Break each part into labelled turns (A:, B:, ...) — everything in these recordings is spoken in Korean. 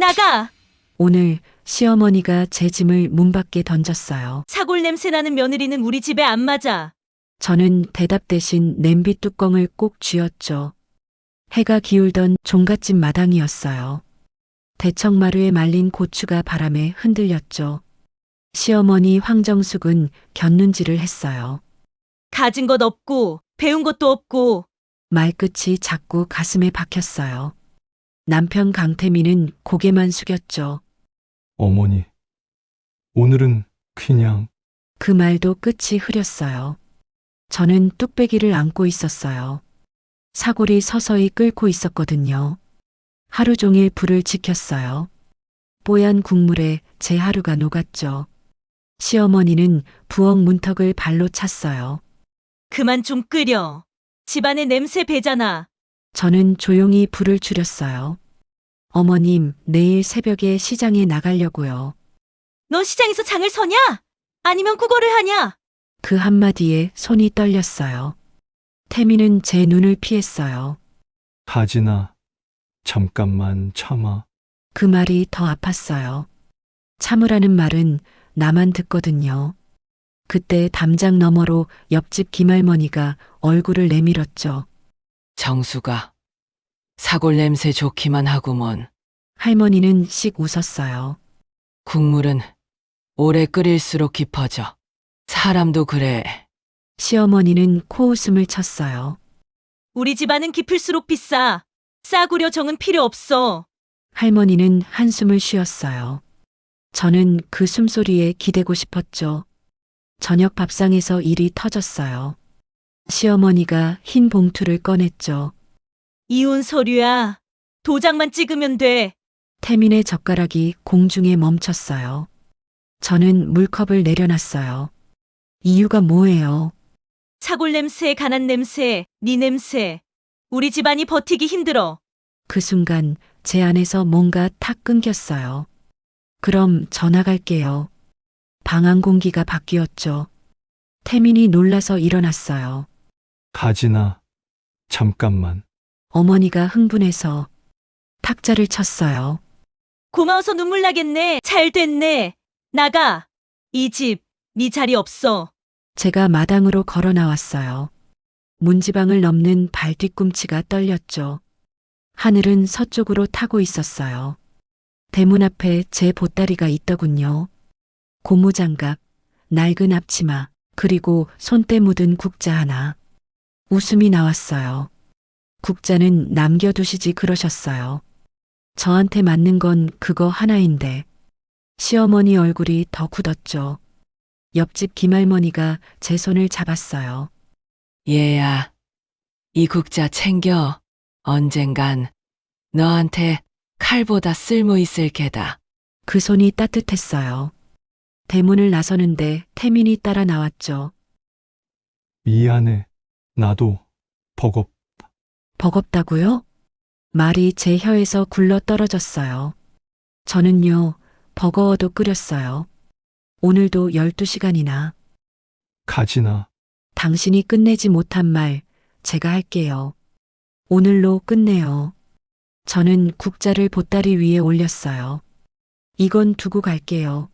A: 나가!
B: 오늘 시어머니가 제 짐을 문 밖에 던졌어요.
A: 사골 냄새 나는 며느리는 우리 집에 안 맞아.
B: 저는 대답 대신 냄비 뚜껑을 꼭 쥐었죠. 해가 기울던 종갓집 마당이었어요. 대청마루에 말린 고추가 바람에 흔들렸죠. 시어머니 황정숙은 곁눈질을 했어요.
A: 가진 것 없고, 배운 것도 없고,
B: 말끝이 자꾸 가슴에 박혔어요. 남편 강태민은 고개만 숙였죠.
C: 어머니, 오늘은 그냥
B: 그 말도 끝이 흐렸어요. 저는 뚝배기를 안고 있었어요. 사골이 서서히 끓고 있었거든요. 하루 종일 불을 지켰어요. 뽀얀 국물에 제 하루가 녹았죠. 시어머니는 부엌 문턱을 발로 찼어요.
A: 그만 좀 끓여. 집안에 냄새 배잖아.
B: 저는 조용히 불을 줄였어요. 어머님, 내일 새벽에 시장에 나가려고요.
A: 너 시장에서 장을 서냐? 아니면 국어를 하냐?
B: 그 한마디에 손이 떨렸어요. 태미는 제 눈을 피했어요.
C: 가지나 잠깐만 참아.
B: 그 말이 더 아팠어요. 참으라는 말은 나만 듣거든요. 그때 담장 너머로 옆집 김할머니가 얼굴을 내밀었죠.
D: 정수가 사골 냄새 좋기만 하구먼.
B: 할머니는 씩 웃었어요.
D: 국물은 오래 끓일수록 깊어져. 사람도 그래.
B: 시어머니는 코웃음을 쳤어요.
A: 우리 집안은 깊을수록 비싸. 싸구려 정은 필요 없어.
B: 할머니는 한숨을 쉬었어요. 저는 그 숨소리에 기대고 싶었죠. 저녁 밥상에서 일이 터졌어요. 시어머니가 흰 봉투를 꺼냈죠.
A: 이혼 서류야. 도장만 찍으면 돼.
B: 태민의 젓가락이 공중에 멈췄어요. 저는 물컵을 내려놨어요. 이유가 뭐예요?
A: 사골 냄새, 간한 냄새, 네 냄새. 우리 집안이 버티기 힘들어.
B: 그 순간 제 안에서 뭔가 탁 끊겼어요. 그럼 전화 갈게요. 방안 공기가 바뀌었죠. 태민이 놀라서 일어났어요.
C: 가지나 잠깐만.
B: 어머니가 흥분해서 탁자를 쳤어요.
A: 고마워서 눈물 나겠네. 잘 됐네. 나가. 이 집, 네 자리 없어.
B: 제가 마당으로 걸어 나왔어요. 문지방을 넘는 발 뒤꿈치가 떨렸죠. 하늘은 서쪽으로 타고 있었어요. 대문 앞에 제 보따리가 있더군요. 고무장갑, 낡은 앞치마, 그리고 손때 묻은 국자 하나. 웃음이 나왔어요. 국자는 남겨두시지 그러셨어요. 저한테 맞는 건 그거 하나인데. 시어머니 얼굴이 더 굳었죠. 옆집 김할머니가 제 손을 잡았어요.
D: 얘야, 이 국자 챙겨. 언젠간 너한테 칼보다 쓸모 있을 게다.
B: 그 손이 따뜻했어요. 대문을 나서는데 태민이 따라 나왔죠.
C: 미안해. 나도 버겁.
B: 버겁다고요? 말이 제 혀에서 굴러 떨어졌어요. 저는요, 버거워도 끓였어요. 오늘도 12시간이나
C: 가지나
B: 당신이 끝내지 못한 말 제가 할게요. 오늘로 끝내요. 저는 국자를 보따리 위에 올렸어요. 이건 두고 갈게요.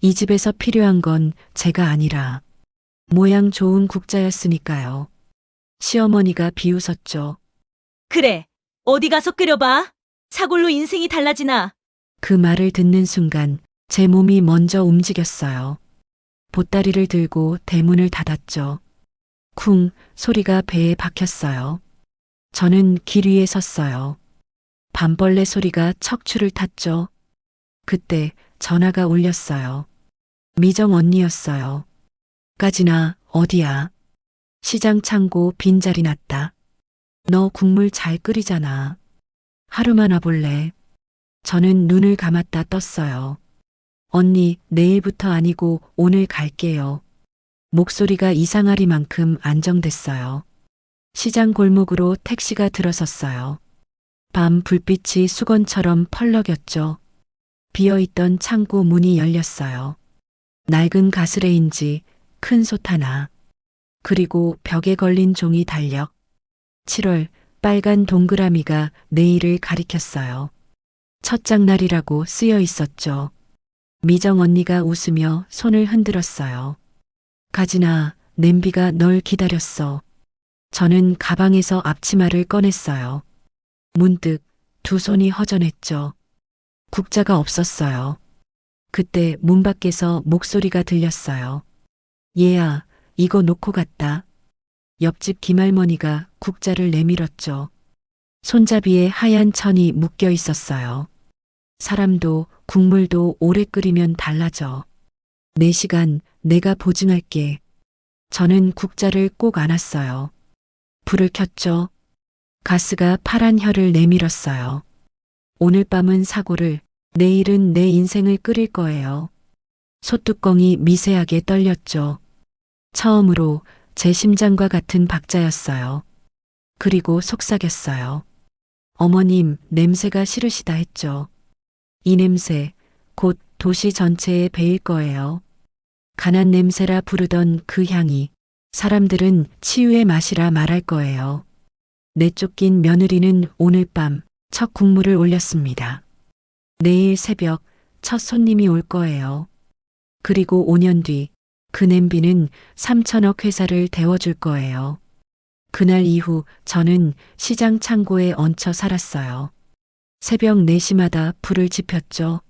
B: 이 집에서 필요한 건 제가 아니라 모양 좋은 국자였으니까요. 시어머니가 비웃었죠.
A: 그래. 어디 가서 끓여봐. 사골로 인생이 달라지나.
B: 그 말을 듣는 순간 제 몸이 먼저 움직였어요. 보따리를 들고 대문을 닫았죠. 쿵 소리가 배에 박혔어요. 저는 길 위에 섰어요. 밤벌레 소리가 척추를 탔죠. 그때 전화가 울렸어요. 미정 언니였어요. 까지나 어디야? 시장 창고 빈자리 났다. 너 국물 잘 끓이잖아. 하루만 와볼래? 저는 눈을 감았다 떴어요. 언니, 내일부터 아니고 오늘 갈게요. 목소리가 이상하리만큼 안정됐어요. 시장 골목으로 택시가 들어섰어요. 밤 불빛이 수건처럼 펄럭였죠. 비어있던 창고 문이 열렸어요. 낡은 가스레인지, 큰 솥 하나. 그리고 벽에 걸린 종이 달력. 7월 빨간 동그라미가 내일을 가리켰어요. 첫 장날이라고 쓰여 있었죠. 미정 언니가 웃으며 손을 흔들었어요. 가진아, 냄비가 널 기다렸어. 저는 가방에서 앞치마를 꺼냈어요. 문득 두 손이 허전했죠. 국자가 없었어요. 그때 문 밖에서 목소리가 들렸어요. 얘야, 이거 놓고 갔다. 옆집 김할머니가 국자를 내밀었죠. 손잡이에 하얀 천이 묶여 있었어요. 사람도 국물도 오래 끓이면 달라져. 네 시간 내가 보증할게. 저는 국자를 꼭 안았어요. 불을 켰죠. 가스가 파란 혀를 내밀었어요. 오늘 밤은 사고를, 내일은 내 인생을 끓일 거예요. 소뚜껑이 미세하게 떨렸죠. 처음으로 제 심장과 같은 박자였어요. 그리고 속삭였어요. 어머님, 냄새가 싫으시다 했죠. 이 냄새, 곧 도시 전체에 배일 거예요. 간한 냄새라 부르던 그 향이 사람들은 치유의 맛이라 말할 거예요. 내쫓긴 며느리는 오늘 밤 첫 국물을 올렸습니다. 내일 새벽 첫 손님이 올 거예요. 그리고 5년 뒤 그 냄비는 3천억 회사를 데워줄 거예요. 그날 이후 저는 시장 창고에 얹혀 살았어요. 새벽 4시마다 불을 지폈죠.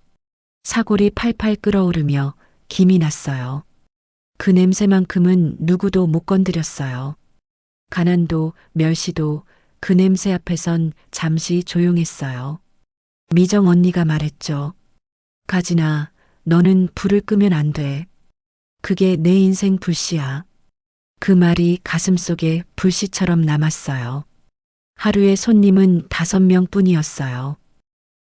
B: 사골이 팔팔 끓어오르며 김이 났어요. 그 냄새만큼은 누구도 못 건드렸어요. 가난도 멸시도 그 냄새 앞에선 잠시 조용했어요. 미정 언니가 말했죠. 가진아, 너는 불을 끄면 안 돼. 그게 내 인생 불씨야. 그 말이 가슴속에 불씨처럼 남았어요. 하루에 손님은 다섯 명 뿐이었어요.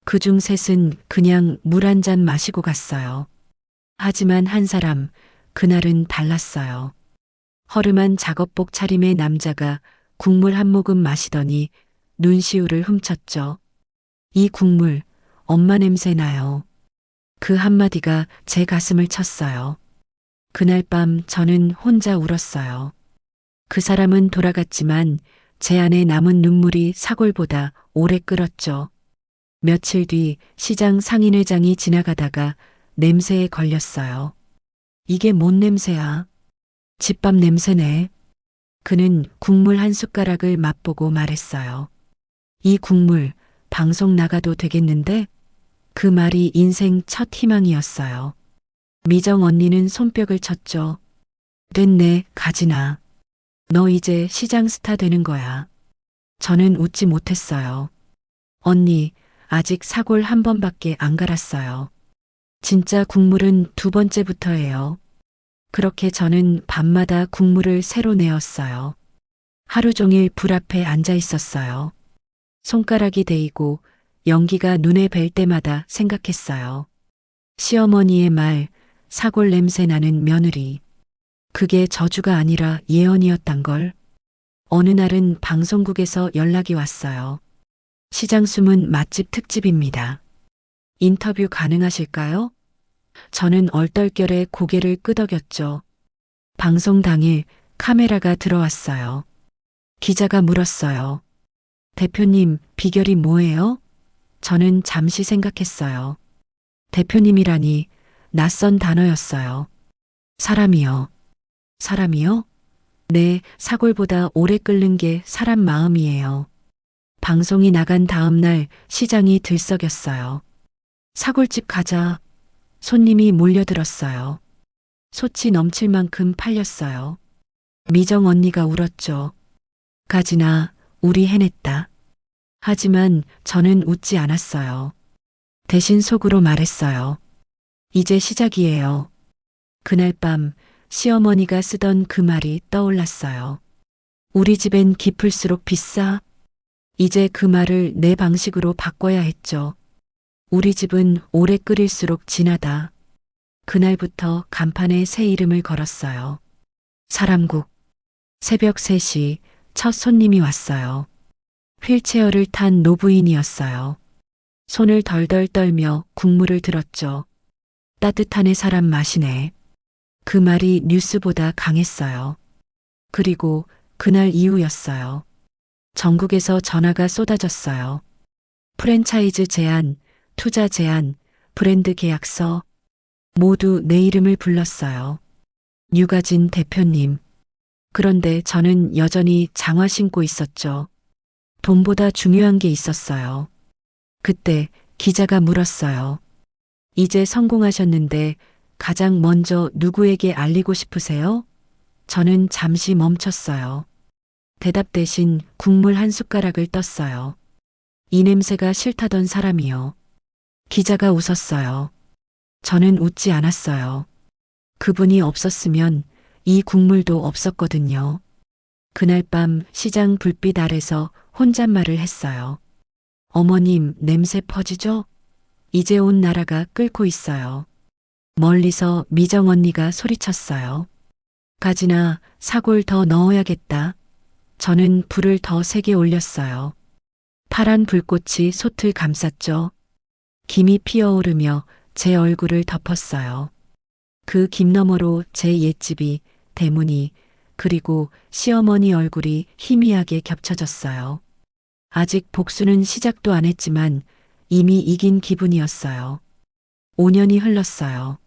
B: 그중 셋은 그냥 물 한 잔 마시고 갔어요. 하지만 한 사람, 그날은 달랐어요. 허름한 작업복 차림의 남자가 국물 한 모금 마시더니 눈시울을 훔쳤죠. 이 국물, 엄마 냄새 나요. 그 한마디가 제 가슴을 쳤어요. 그날 밤 저는 혼자 울었어요. 그 사람은 돌아갔지만 제 안에 남은 눈물이 사골보다 오래 끓었죠. 며칠 뒤 시장 상인회장이 지나가다가 냄새에 걸렸어요. 이게 뭔 냄새야? 집밥 냄새네. 그는 국물 한 숟가락을 맛보고 말했어요. 이 국물 방송 나가도 되겠는데? 그 말이 인생 첫 희망이었어요. 미정 언니는 손뼉을 쳤죠. 됐네, 가지나. 너 이제 시장 스타 되는 거야. 저는 웃지 못했어요. 언니, 아직 사골 한 번밖에 안 갈았어요. 진짜 국물은 두 번째부터예요. 그렇게 저는 밤마다 국물을 새로 내었어요. 하루 종일 불 앞에 앉아 있었어요. 손가락이 데이고 연기가 눈에 뵐 때마다 생각했어요. 시어머니의 말, 사골 냄새 나는 며느리. 그게 저주가 아니라 예언이었단 걸. 어느 날은 방송국에서 연락이 왔어요. 시장 숨은 맛집 특집입니다. 인터뷰 가능하실까요? 저는 얼떨결에 고개를 끄덕였죠. 방송 당일 카메라가 들어왔어요. 기자가 물었어요. 대표님, 비결이 뭐예요? 저는 잠시 생각했어요. 대표님이라니 낯선 단어였어요. 사람이요. 사람이요? 네, 사골보다 오래 끓는 게 사람 마음이에요. 방송이 나간 다음 날 시장이 들썩였어요. 사골집 가자. 손님이 몰려들었어요. 소치 넘칠 만큼 팔렸어요. 미정 언니가 울었죠. 가지나, 우리 해냈다. 하지만 저는 웃지 않았어요. 대신 속으로 말했어요. 이제 시작이에요. 그날 밤 시어머니가 쓰던 그 말이 떠올랐어요. 우리 집엔 깊을수록 비싸. 이제 그 말을 내 방식으로 바꿔야 했죠. 우리 집은 오래 끓일수록 진하다. 그날부터 간판에 새 이름을 걸었어요. 사람국. 새벽 3시 첫 손님이 왔어요. 휠체어를 탄 노부인이었어요. 손을 덜덜 떨며 국물을 들었죠. 따뜻한 애 사람 마시네. 그 말이 뉴스보다 강했어요. 그리고 그날 이후였어요. 전국에서 전화가 쏟아졌어요. 프랜차이즈 제안, 투자 제안, 브랜드 계약서 모두 내 이름을 불렀어요. 유가진 대표님. 그런데 저는 여전히 장화 신고 있었죠. 돈보다 중요한 게 있었어요. 그때 기자가 물었어요. 이제 성공하셨는데 가장 먼저 누구에게 알리고 싶으세요? 저는 잠시 멈췄어요. 대답 대신 국물 한 숟가락을 떴어요. 이 냄새가 싫다던 사람이요. 기자가 웃었어요. 저는 웃지 않았어요. 그분이 없었으면 이 국물도 없었거든요. 그날 밤 시장 불빛 아래서 혼잣말을 했어요. 어머님, 냄새 퍼지죠? 이제 온 나라가 끓고 있어요. 멀리서 미정 언니가 소리쳤어요. 가지나 사골 더 넣어야겠다. 저는 불을 더 세게 올렸어요. 파란 불꽃이 솥을 감쌌죠. 김이 피어오르며 제 얼굴을 덮었어요. 그 김 너머로 제 옛집이, 대문이, 그리고 시어머니 얼굴이 희미하게 겹쳐졌어요. 아직 복수는 시작도 안 했지만 이미 이긴 기분이었어요. 5년이 흘렀어요.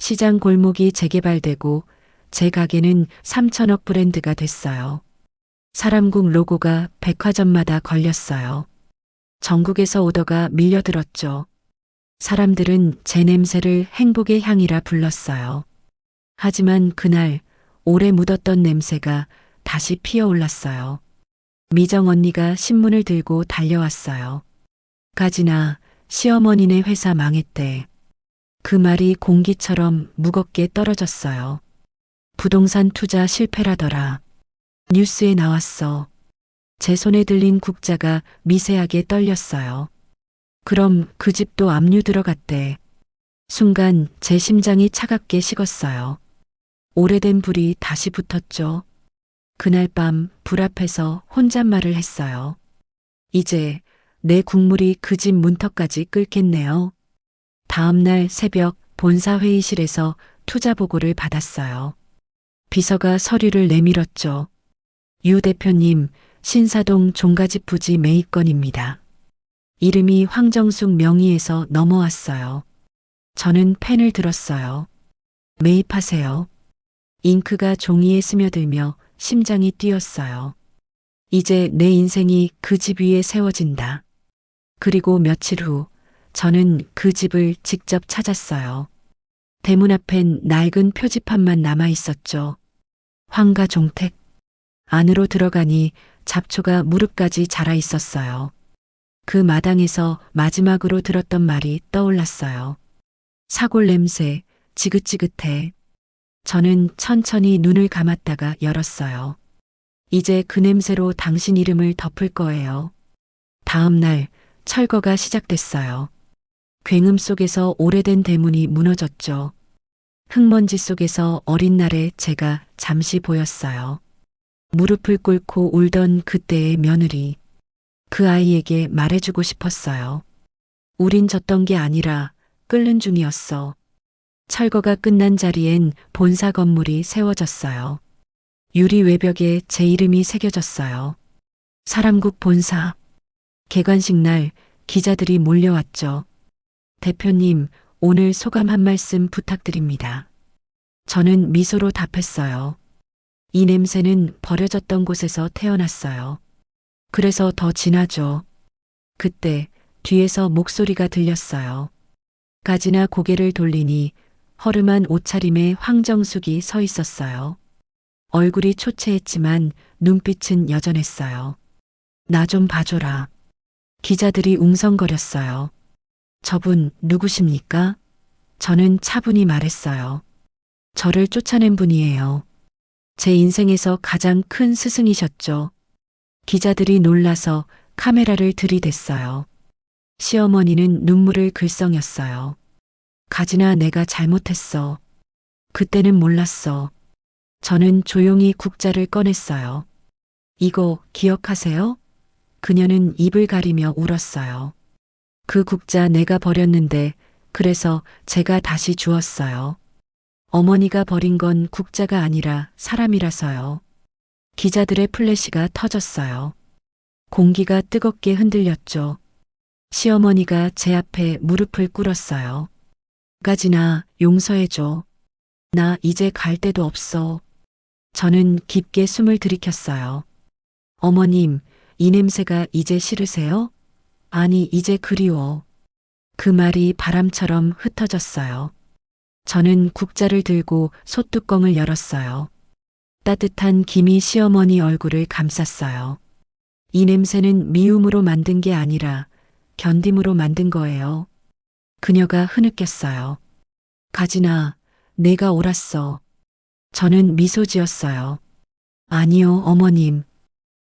B: 시장 골목이 재개발되고 제 가게는 3천억 브랜드가 됐어요. 사람국 로고가 백화점마다 걸렸어요. 전국에서 오더가 밀려들었죠. 사람들은 제 냄새를 행복의 향이라 불렀어요. 하지만 그날 오래 묻었던 냄새가 다시 피어올랐어요. 미정 언니가 신문을 들고 달려왔어요. 가지나 시어머니네 회사 망했대. 그 말이 공기처럼 무겁게 떨어졌어요. 부동산 투자 실패라더라. 뉴스에 나왔어. 제 손에 들린 국자가 미세하게 떨렸어요. 그럼 그 집도 압류 들어갔대. 순간 제 심장이 차갑게 식었어요. 오래된 불이 다시 붙었죠. 그날 밤 불 앞에서 혼잣말을 했어요. 이제 내 국물이 그 집 문턱까지 끓겠네요. 다음날 새벽 본사 회의실에서 투자 보고를 받았어요. 비서가 서류를 내밀었죠. 유 대표님, 신사동 종가집 부지 매입건입니다. 이름이 황정숙 명의에서 넘어왔어요. 저는 펜을 들었어요. 매입하세요. 잉크가 종이에 스며들며 심장이 뛰었어요. 이제 내 인생이 그 집 위에 세워진다. 그리고 며칠 후 저는 그 집을 직접 찾았어요. 대문 앞엔 낡은 표지판만 남아 있었죠. 황가 종택. 안으로 들어가니 잡초가 무릎까지 자라 있었어요. 그 마당에서 마지막으로 들었던 말이 떠올랐어요. 사골 냄새, 지긋지긋해. 저는 천천히 눈을 감았다가 열었어요. 이제 그 냄새로 당신 이름을 덮을 거예요. 다음 날 철거가 시작됐어요. 굉음 속에서 오래된 대문이 무너졌죠. 흙먼지 속에서 어린 날에 제가 잠시 보였어요. 무릎을 꿇고 울던 그때의 며느리. 그 아이에게 말해주고 싶었어요. 우린 졌던 게 아니라 끓는 중이었어. 철거가 끝난 자리엔 본사 건물이 세워졌어요. 유리 외벽에 제 이름이 새겨졌어요. 사람국 본사. 개관식 날 기자들이 몰려왔죠. 대표님, 오늘 소감 한 말씀 부탁드립니다. 저는 미소로 답했어요. 이 냄새는 버려졌던 곳에서 태어났어요. 그래서 더 진하죠. 그때 뒤에서 목소리가 들렸어요. 가지나 고개를 돌리니 허름한 옷차림에 황정숙이 서 있었어요. 얼굴이 초췌했지만 눈빛은 여전했어요. 나 좀 봐줘라. 기자들이 웅성거렸어요. 저분 누구십니까? 저는 차분히 말했어요. 저를 쫓아낸 분이에요. 제 인생에서 가장 큰 스승이셨죠. 기자들이 놀라서 카메라를 들이댔어요. 시어머니는 눈물을 글썽였어요. 가지나 내가 잘못했어. 그때는 몰랐어. 저는 조용히 국자를 꺼냈어요. 이거 기억하세요? 그녀는 입을 가리며 울었어요. 그 국자 내가 버렸는데 그래서 제가 다시 주었어요. 어머니가 버린 건 국자가 아니라 사람이라서요. 기자들의 플래시가 터졌어요. 공기가 뜨겁게 흔들렸죠. 시어머니가 제 앞에 무릎을 꿇었어요. 까지나 용서해줘. 나 이제 갈 데도 없어. 저는 깊게 숨을 들이켰어요. 어머님, 이 냄새가 이제 싫으세요? 아니, 이제 그리워. 그 말이 바람처럼 흩어졌어요. 저는 국자를 들고 솥뚜껑을 열었어요. 따뜻한 김이 시어머니 얼굴을 감쌌어요. 이 냄새는 미움으로 만든 게 아니라 견딤으로 만든 거예요. 그녀가 흐느꼈어요. 가지나, 내가 옳았어. 저는 미소 지었어요. 아니요, 어머님.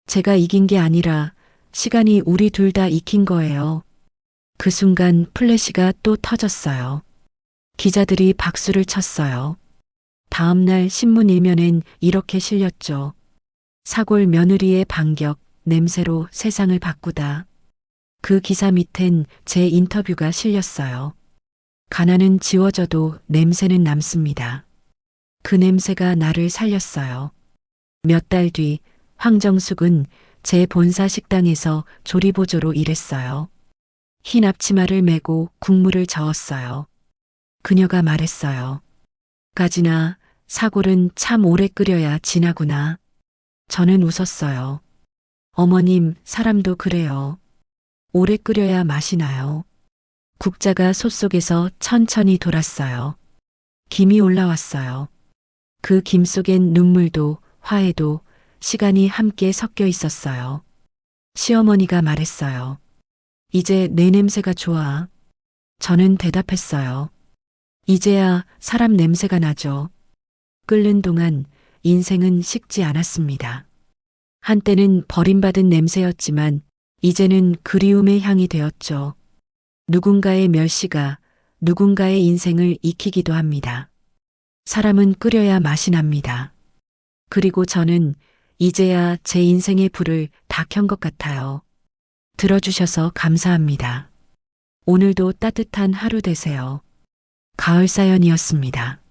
B: 제가 이긴 게 아니라 시간이 우리 둘 다 익힌 거예요. 그 순간 플래시가 또 터졌어요. 기자들이 박수를 쳤어요. 다음날 신문 일면엔 이렇게 실렸죠. 사골 며느리의 반격, 냄새로 세상을 바꾸다. 그 기사 밑엔 제 인터뷰가 실렸어요. 가난은 지워져도 냄새는 남습니다. 그 냄새가 나를 살렸어요. 몇 달 뒤 황정숙은 제 본사 식당에서 조리보조로 일했어요. 흰 앞치마를 메고 국물을 저었어요. 그녀가 말했어요. 가지나 사골은 참 오래 끓여야 진하구나. 저는 웃었어요. 어머님, 사람도 그래요. 오래 끓여야 맛이 나요. 국자가 솥 속에서 천천히 돌았어요. 김이 올라왔어요. 그 김 속엔 눈물도 화해도 시간이 함께 섞여 있었어요. 시어머니가 말했어요. 이제 내 냄새가 좋아. 저는 대답했어요. 이제야 사람 냄새가 나죠. 끓는 동안 인생은 식지 않았습니다. 한때는 버림받은 냄새였지만 이제는 그리움의 향이 되었죠. 누군가의 멸시가 누군가의 인생을 익히기도 합니다. 사람은 끓여야 맛이 납니다. 그리고 저는 이제야 제 인생의 불을 다 켠 것 같아요. 들어주셔서 감사합니다. 오늘도 따뜻한 하루 되세요. 가을 사연이었습니다.